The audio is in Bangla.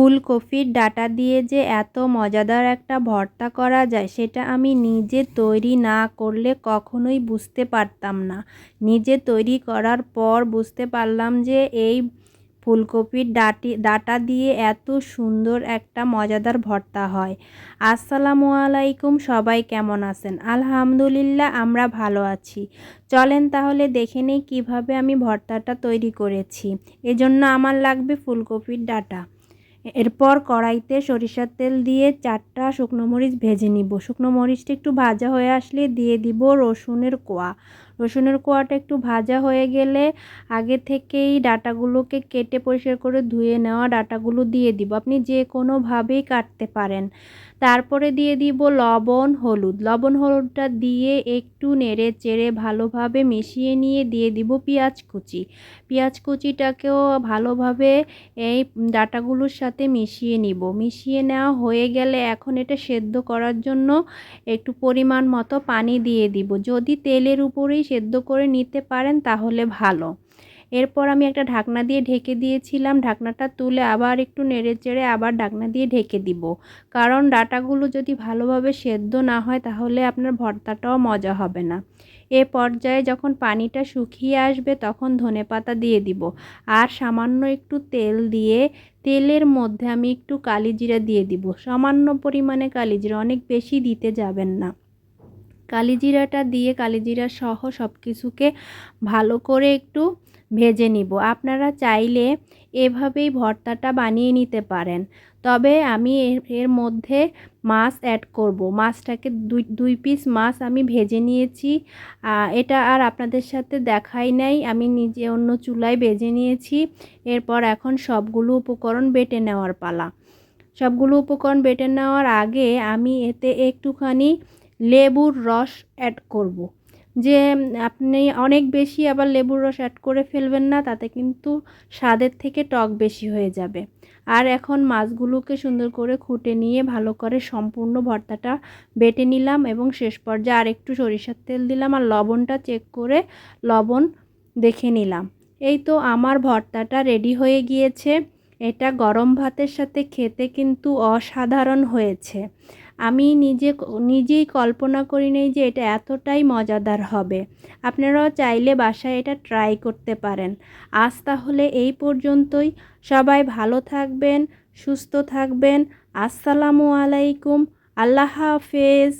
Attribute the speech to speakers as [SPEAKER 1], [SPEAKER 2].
[SPEAKER 1] ফুলকপির ডাঁটা দিয়ে যে এত মজাদার একটা ভর্তা করা যায়, সেটা আমি নিজে তৈরি না করলে কখনোই বুঝতে পারতাম না। নিজে তৈরি করার পর বুঝতে পারলাম যে এই ফুলকপির ডাটি, ডাটা দিয়ে এত সুন্দর একটা মজাদার ভর্তা হয়। আসসালামু আলাইকুম, সবাই কেমন আছেন? আলহামদুলিল্লাহ, আমরা ভালো আছি। চলেন তাহলে দেখে নেই কীভাবে আমি ভর্তাটা তৈরি করেছি। এজন্য আমার লাগবে ফুলকপির ডাঁটা। এরপর কড়াইতে সরিষার তেল দিয়ে চারটা শুকনো মরিচ ভেজে নিব। শুকনো মরিচটা একটু ভাজা হয়ে আসলে দিয়ে দিব রসুনের কোয়া। রসুনের কোয়াটা একটু ভাজা হয়ে গেলে আগে থেকেই ডাটাগুলোকে কেটে পরিষ্কার করে ধুয়ে নেওয়া ডাটাগুলো দিয়ে দিব। আপনি যে কোনোভাবেই কাটতে পারেন। তারপরে দিয়ে দিব লবণ, হলুদ। লবণ, হলুদটা দিয়ে একটু নেড়ে চেড়ে ভালোভাবে মিশিয়ে নিয়ে দিয়ে দিব পেঁয়াজ কুচি। পেঁয়াজ কুচিটাকেও ভালোভাবে এই ডাটাগুলোর সাথে মিশিয়ে নিব। মিশিয়ে নেওয়া হয়ে গেলে এখন এটা সেদ্ধ করার জন্য একটু পরিমাণ মতো পানি দিয়ে দিব। যদি তেলের উপরেই সেদ্ধ করে নিতে পারেন তাহলে ভালো। এরপর আমি একটা ঢাকনা দিয়ে ঢেকে দিয়েছিলাম। ঢাকনাটা তুলে আবার একটু নেড়ে চেড়ে আবার ঢাকনা দিয়ে ঢেকে দিব। কারণ ডাটাগুলো যদি ভালোভাবে সেদ্ধ না হয়, তাহলে আপনার ভর্তাটাও মজা হবে না। এ পর্যায়ে যখন পানিটা শুকিয়ে আসবে, তখন ধনে পাতা দিয়ে দিব। আর সামান্য একটু তেল দিয়ে, তেলের মধ্যে আমি একটু কালিজিরা দিয়ে দিব। সামান্য পরিমাণে কালিজিরা, অনেক বেশি দিতে যাবেন না। কালিজিরাটা দিয়ে কালিজিরা সহ সব কিছুকে ভালো করে একটু ভেজে নিব। আপনারা চাইলে এভাবেই ভর্তাটা বানিয়ে নিতে পারেন। তবে আমি এর মধ্যে মাছ অ্যাড করব। মাছটাকে দুই দুই পিস মাছ আমি ভেজে নিয়েছি। এটা আর আপনাদের সাথে দেখাই নাই। আমি নিজে অন্য চুলায় ভেজে নিয়েছি। এরপর এখন সবগুলো উপকরণ বেটে নেওয়ার পালা। সবগুলো উপকরণ বেটে নেওয়ার আগে আমি এতে একটুখানি লেবুর রস অ্যাড করব। যে আপনি অনেক বেশি আবার লেবুর রস অ্যাড করে ফেলবেন না, তাতে কিন্তু স্বাদের থেকে টক বেশি হয়ে যাবে। আর এখন মাছগুলোকে সুন্দর করে খুঁটে নিয়ে ভালো করে সম্পূর্ণ ভর্তাটা বেটে নিলাম এবং শেষ পর্যায়ে আর একটু সরিষার তেল দিলাম আর লবণটা চেক করে লবণ দেখে নিলাম। এই তো আমার ভর্তাটা রেডি হয়ে গিয়েছে। এটা গরম ভাতের সাথে খেতে কিন্তু অসাধারণ হয়েছে। আমি নিজে নিজেই কল্পনা করি নেই যে এটা এতটাই মজাদার হবে। আপনারাও চাইলে বাসায় এটা ট্রাই করতে পারেন। আজ তাহলে এই পর্যন্তই। সবাই ভালো থাকবেন, সুস্থ থাকবেন। আসসালামু আলাইকুম। আল্লাহ হাফেজ।